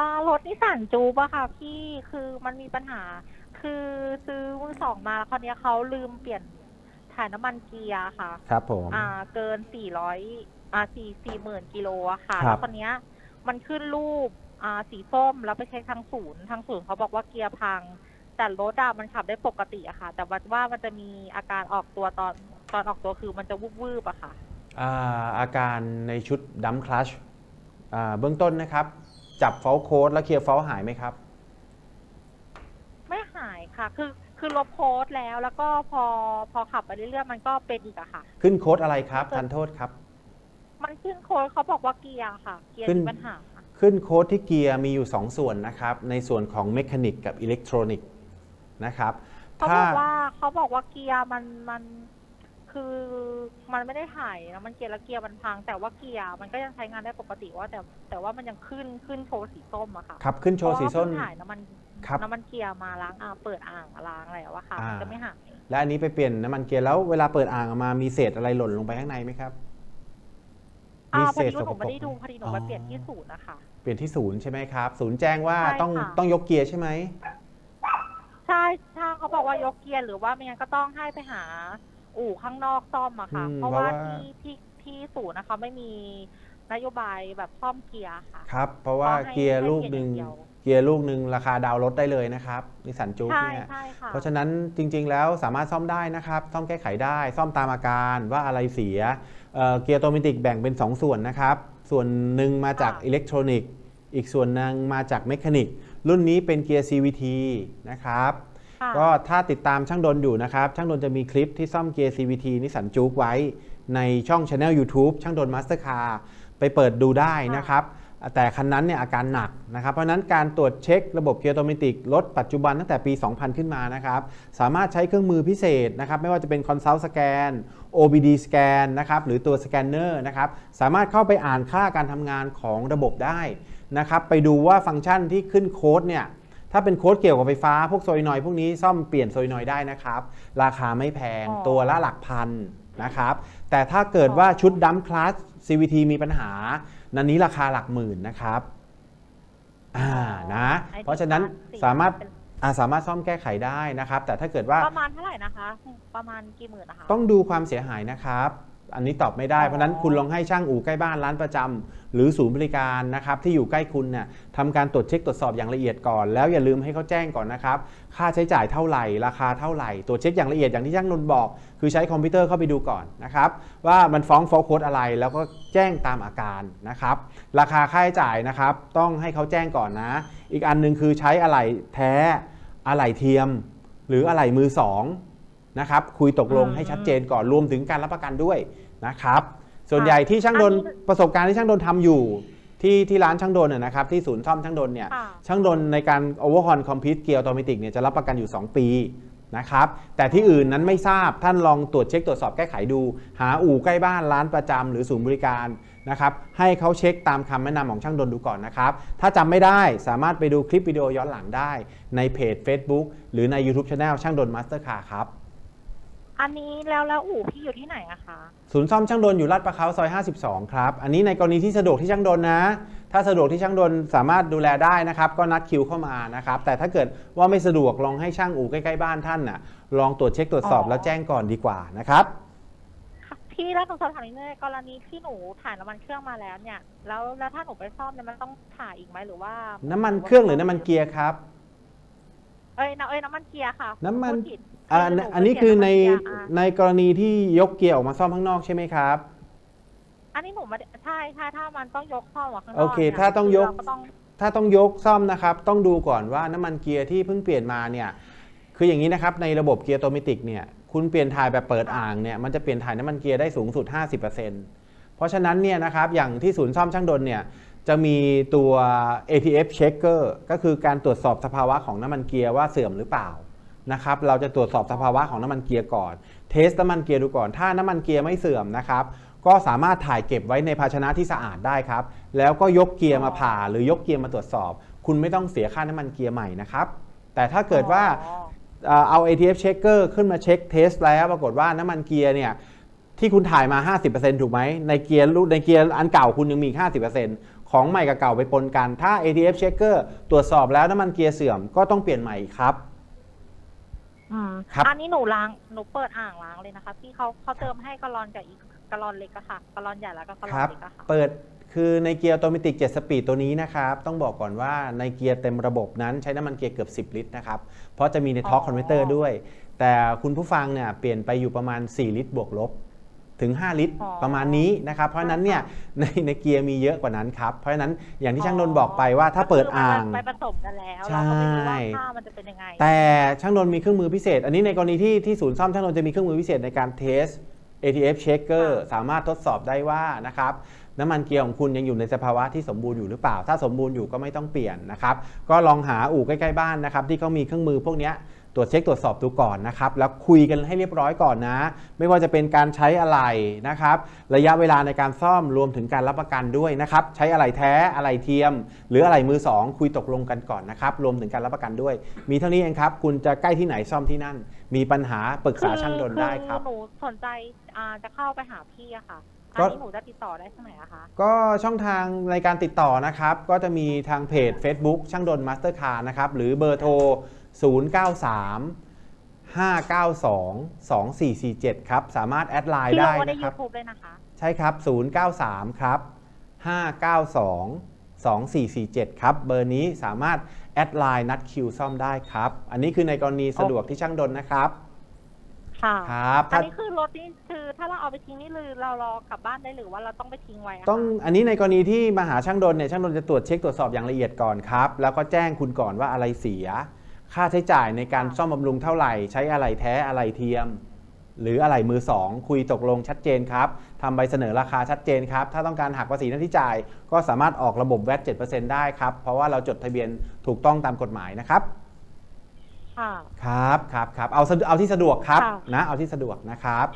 อ่ารถนิสสันจูบอะค่ะ พี่คือมันมีปัญหา คือซื้อมือสองมาแล้วคราวเนี้ยเขาลืมเปลี่ยนถ่ายน้ำมันเกียร์ค่ะ ครับผม อ่า เกินสี่ร้อยอ่าสี่สี่หมื่นกิโลอะค่ะ ครัแล้บ วคนเนี้ย มันขึ้นรูปอ่าสีส้มแล้วไปเช็คทางศูนย์ทางศูนย์เขาบอกว่าเกียร์พัง แต่รถอะมันขับได้ปกติอะค่ะ แต่ว่าว่ามันจะมีอาการออกตัวตอนตอนออกตัวคือมันจะวูบวืบๆอะค่ะอ่าอาการในชุดดัมคลัชเบื้องต้นนะครับ จับฟอลโค้ดแล้วเคลียร์ฟอลหายไหมครับ ไม่หายค่ะ คือคือลบโค้ดแล้วแล้วก็พอพอขับไปเรื่อยๆมันก็เป็นอีกอะค่ะ ขึ้นโค้ดอะไรครับทันโทษครับ มันขึ้นโค้ดเขาบอกว่าเกียร์ค่ะ เกียร์ขึ้น มีปัญหา ขึ้นโค้ดที่เกียร์มีอยู่ 2 ส่วนนะครับ ในส่วนของเมคานิกกับอิเล็กทรอนิกส์นะครับ เขาถ้าบอกว่าเขาบอกว่าเกียร์มันมันคือ มันไม่ได้ถ่ายนะมันเกียร์แล้วเกียร์มันพัง แต่ว่าเกียร์มันก็ยังใช้งานได้ปกติว่า แต่แต่ว่ามันยังขึ้นขึ้นโชว์สีส้มอะค่ะขับขึ้นโชว์สีส้มเพราะว่าเพิ่งถ่ายน้ำมันครับน้ำมันเกียร์มาล้างอ่างเปิดอ่างล้างอะไรอะค่ะอ่ามัมันจะไม่หายและอันนี้ไปเปลี่ยนน้ำมันเกียร์แล้วเวลาเปิดอ่างออกมามีเศษอะไรหล่นลงไปข้างในไหมครับอ่ามีพเศอษดีสว่าหกนูปรไม่กได้ดูไหมพอดีหนูอ๋อมาเปลี่ยนที่ศูนย์นะคะเปลี่ยนที่ศูนย์ใช่ไหมครับ ศูนย์แจ้งว่าใช่ต้องค่ะต้องยกเกียร์ใช่ไหมใช่ช่างเขาบอกว่ายกเกียร์หรือว่าไม่งั้นก็ต้องให้ไปหา อู่ข้างนอกซ่อมอะค่ะ อืมเพราะเพราะว่าว่า ที่ที่ที่ศูนย์นะคะไม่มีนโยบายแบบซ่อมเกียร์ค่ะ ครับ เพราะว่าก็ให้เกียร์ลูกหนึ่งให้เกียร์อย่างเดียว เกียร์ลูกหนึ่งราคาดาวน์รถได้เลยนะครับนิสสันจู๊กใช่เนี่ย ใช่ค่ะ เพราะฉะนั้นจริงๆแล้วสามารถซ่อมได้นะครับ ซ่อมแก้ไขได้ ซ่อมตามอาการว่าอะไรเสียเอ่อเกียร์โตเมติกแบ่งเป็น 2 ส่วนนะครับ ส่วนหนึ่งมาจากค่ะ อิเล็กทรอนิกส์อีกส่วนหนึ่งมาจากเมคานิกรุ่นนี้เป็นเกียร์ CVT นะครับค่ะ ก็ถ้าติดตามช่างดนอยู่นะครับ ช่างดนจะมีคลิปที่ซ่อมเกียร์ CVT นิสสันจู๊กไว้ในช่อง Channel YouTube ช่างดนมาสเตอร์คาร์ไปเปิดดูได้นะครับ แต่คันนั้นเนี่ยอาการหนักนะครับ เพราะฉะนั้นการตรวจเช็คระบบเกียร์ออโตเมติกรถปัจจุบันตั้งแต่ปี 2000 ขึ้นมานะครับ สามารถใช้เครื่องมือพิเศษนะครับ ไม่ว่าจะเป็น Consult Scan OBD Scan นะครับหรือตัวสแกนเนอร์นะครับสามารถเข้าไปอ่านค่าการทำงานของระบบได้นะครับไปดูว่าฟังก์ชันที่ขึ้นโค้ดเนี่ย ถ้าเป็นโค้ดเกี่ยวกับไฟฟ้าพวกโซยนอยด์พวกนี้ซ่อมเปลี่ยนโซยนอยด์ได้นะครับ ราคาไม่แพงอ๋อตัวละหลักพันนะครับ แต่ถ้าเกิดว่าชุดดัมคลาส CVT มีปัญหา นันนี้ราคาหลักหมื่นนะครับอ่านะไอ้ที่เพราะฉะนั้นสี่สามารถเป็นอ่าสามารถซ่อมแก้ไขได้นะครับ แต่ถ้าเกิดว่าประมาณเท่าไหร่นะคะ ประมาณกี่หมื่นนะคะต้องดูความเสียหายนะครับ อันนี้ตอบไม่ได้อ๋อเพราะฉะนั้นคุณลองให้ช่างอู่ใกล้บ้านร้านประจำหรือศูนย์บริการนะครับที่อยู่ใกล้คุณเนี่ยทำการตรวจเช็คตรวจสอบอย่างละเอียดก่อน แล้วอย่าลืมให้เขาแจ้งก่อนนะครับ ค่าใช้จ่ายเท่าไหร่ ราคาเท่าไหร่ ตรวจเช็คอย่างละเอียดอย่างที่ช่างนนท์บอก คือใช้คอมพิวเตอร์เข้าไปดูก่อนนะครับว่ามันฟ้องฟอลโค้ดอะไร แล้วก็แจ้งตามอาการนะครับ ราคาค่าใช้จ่ายนะครับต้องให้เขาแจ้งก่อนนะ อีกอันหนึ่งคือใช้อะไหล่แท้อะไหล่เทียม หรืออะไหล่มือสอง นะครับคุยตกลงอืมให้ชัดเจนก่อนรวมถึงการรับประกันด้วยนะครับส่วนใหญ่ที่ช่างดนอันนี้ประสบการณ์ที่ช่างดนทำอยู่ที่ที่ร้านช่างดนนะนะครับที่ศูนย์ซ่อมช่างดนเนี่ยค่ะช่างดนในการโอเวอร์ฮอนคอมพิวต์เกียร์ออโตเมติกเนี่ยจะรับประกันอยู่ 2 ปีนะครับแต่ที่อื่นนั้นไม่ทราบท่านลองตรวจเช็คตรวจสอบแก้ไขดู หาอู่ใกล้บ้านร้านประจำหรือศูนย์บริการนะครับให้เขาเช็คตามคำแนะนำของช่างดนดูก่อนนะครับถ้าจำไม่ได้สามารถไปดูคลิปวิดีโอย้อนหลังได้ในเพจ Facebook หรือใน YouTube Channel ช่างดนมาสเตอร์คาร์ครับ อันนี้แล้วแล้วอู่พี่อยู่ที่ไหนอะคะศูนย์ซ่อมช่างดนอยู่ลาดประเขาซอย 52 ครับ อันนี้ในกรณีที่สะดวกที่ช่างดนนะ ถ้าสะดวกที่ช่างดนสามารถดูแลได้นะครับ ก็นัดคิวเข้ามานะครับ แต่ถ้าเกิดว่าไม่สะดวกลองให้ช่างอู่ใกล้ๆบ้านท่านน่ะ ลองตรวจเช็คตรวจสอบแล้วแจ้งก่อนดีกว่านะครับ ค่ะพี่แล้วหนูสอบถามนิดนึงกรณีที่หนูถ่ายน้ำมันเครื่องมาแล้วเนี่ย แล้วแล้วถ้าหนูไปซ่อมเนี่ยมันต้องถ่ายอีกไหมหรือว่าน้ำมันเครื่องหรือน้ำมันเกียร์ครับเอ้ยน้ำเอ้ยน้ำมันเกียร์ค่ะน้ำมัน พูดผิดอ่าหไปอันนี้คือในเปลี่ยำมัเกียร์อะในกรณีที่ยกเกียร์ออกมาซ่อมข้างนอกใช่ไหมครับ อันนี้หนูไมาใช่ใช่ถ้ามันต้องยกซ่อมอะข้างนอกโอเคนี่ยถ้าต้องยก เราก็ต้อง ถ้าต้องยกซ่อมนะครับ ต้องดูก่อนว่าน้ำมันเกียร์ที่เพิ่งเปลี่ยนมาเนี่ยคืออย่างนี้นะครับในระบบเกียร์ออโตเมติกเนี่ยคุณเปลี่ยนถ่ายแบบเปิดอ่างเนี่ยมันจะเปลี่ยนถ่ายน้ำมันเกียร์ได้สูงสุด 50%เพราะฉะนั้นเนี่ยนะครับอย่างที่ศูนย์ซ่อมช่างดนเนี่ย จะมีตัว ATF checker ก็คือการตรวจสอบสภาวะของน้ำมันเกียร์ว่าเสื่อมหรือเปล่านะครับ เราจะตรวจสอบสภาวะของน้ำมันเกียร์ก่อน เทสน้ำมันเกียร์ดูก่อน ถ้าน้ำมันเกียร์ไม่เสื่อมนะครับ ก็สามารถถ่ายเก็บไว้ในภาชนะที่สะอาดได้ครับ แล้วก็ยกเกียร์มาผ่าหรือยกเกียร์มาตรวจสอบ คุณไม่ต้องเสียค่าน้ำมันเกียร์ใหม่นะครับ แต่ถ้าเกิดว่าอ๋อเอ่อเอา ATF checker ขึ้นมาเช็คเทสแล้ว ปรากฏว่าน้ำมันเกียร์เนี่ยที่คุณถ่ายมา 50%ถูกไหมในเกียร์รุ่นในเกียร์อันเก่าคุณยังมีอีก50%ข ของใหม่กับเก่าไปปนกัน ถ้า ATF checker ตรวจสอบแล้วน้ำมันเกียร์เสื่อมก็ต้องเปลี่ยนใหม่อีกครับอืมครับ อันนี้หนูล้างหนูเปิดอ่างล้างเลยนะคะพี่เขาเขาเติมให้กะลอนกับอีกกะลอนเล็กอะค่ะกะลอนใหญ่แล้วก็กะลคอนรับ เล็กอะค่ะ เปิดคือในเกียร์ออโตเมติก7สปีดตัวนี้นะครับ ต้องบอกก่อนว่าในเกียร์เต็มระบบนั้นใช้น้ำมันเกียร์เกือบ 10 ลิตรนะครับ เพราะจะมีในท็อร์คอ๋อ คอนเวอร์เตอร์ด้วย แต่คุณผู้ฟังเนี่ยเปลี่ยนไปอยู่ประมาณ 4 ลิตรบวกลบ ถึง 5 ลิตรประมาณนี้นะครับ เพราะฉะนั้นเนี่ยในในเกียร์มีเยอะกว่านั้นครับ เพราะฉะนั้นอย่างที่ช่างนนท์บอกไปว่าถ้าเปิดอ่างก็คืมันไปผสมกันแล้วใช่เราก็ไม่รู้ว่าค่ามันจะเป็นยังไง แต่ช่างนนท์มีเครื่องมือพิเศษ อันนี้ในกรณีที่ที่ศูนย์ซ่อมช่างนนท์จะมีเครื่องมือพิเศษในการเทส ATF checker ค่ะสามารถทดสอบได้ว่านะครับน้ำมันเกียร์ของคุณยังอยู่ในสภาวะที่สมบูรณ์อยู่หรือเปล่า ถ้าสมบูรณ์อยู่ก็ไม่ต้องเปลี่ยนนะครับ ก็ลองหาอู่ใกล้ ๆ บ้านนะครับที่เขามีเครื่องมือพวกเนี้ย ตรวจเช็คตรวจสอบดูก่อนนะครับแล้วคุยกันให้เรียบร้อยก่อนนะ ไม่ว่าจะเป็นการใช้อะไรนะครับ ระยะเวลาในการซ่อมรวมถึงการรับประกันด้วยนะครับ ใช้อะไรแท้อะไรเทียม หรืออะไรมือสองคุยตกลงกันก่อนนะครับ รวมถึงการรับประกันด้วย มีเท่านี้เองครับ คุณจะใกล้ที่ไหนซ่อมที่นั่น มีปัญหาปรึกษาช่างดนได้ครับอหนูสนใจอ่าจะเข้าไปหาพี่อะค่ะอันก็นี้หนูจะติดต่อได้ที่ไหนอะคะ ก็ช่องทางในการติดต่อนะครับ ก็จะมีทางเพจ Facebook ช่างดนมาสเตอร์คาร์นะครับ หรือเบอร์โทร 093 592 2447 ครับ สามารถแอดไลน์พี่ลได้งไว้ในนะครับ YouTube เลยนะคะ ใช่ครับ 093 ครับ 592 2447 ครับ เบอร์นี้สามารถแอดไลน์นัดคิวซ่อมได้ครับ อันนี้คือในกรณีสะดวกที่ช่างดนนะครับ ค่ะ ครับ อันถ้านี้คือรถนี่คือถ้าเราเอาไปทิ้งนี่คือเรารอกลับบ้านได้หรือว่าเราต้องไปทิ้งไว้อะคะต้อง อันนี้ในกรณีที่มาหาช่างดนเนี่ยช่างดนจะตรวจเช็คตรวจสอบอย่างละเอียดก่อนครับ แล้วก็แจ้งคุณก่อนว่าอะไรเสีย ค่าใช้จ่ายในการซ่อมบำรุงเท่าไหร่ ใช้อะไรแท้อะไรเทียม หรืออะไรมือสองคุยตกลงชัดเจนครับทำใบเสนอราคาชัดเจนครับ ถ้าต้องการหักภาษีหน้าที่จ่าย ก็สามารถออกระบบแวด7%ได้ครับ เพราะว่าเราจดทะเบียนถูกต้องตามกฎหมายนะครับค่ะครับครับครับเอาสะเอาที่สะดวกครับค่ะ นะเอาที่สะดวกนะครับ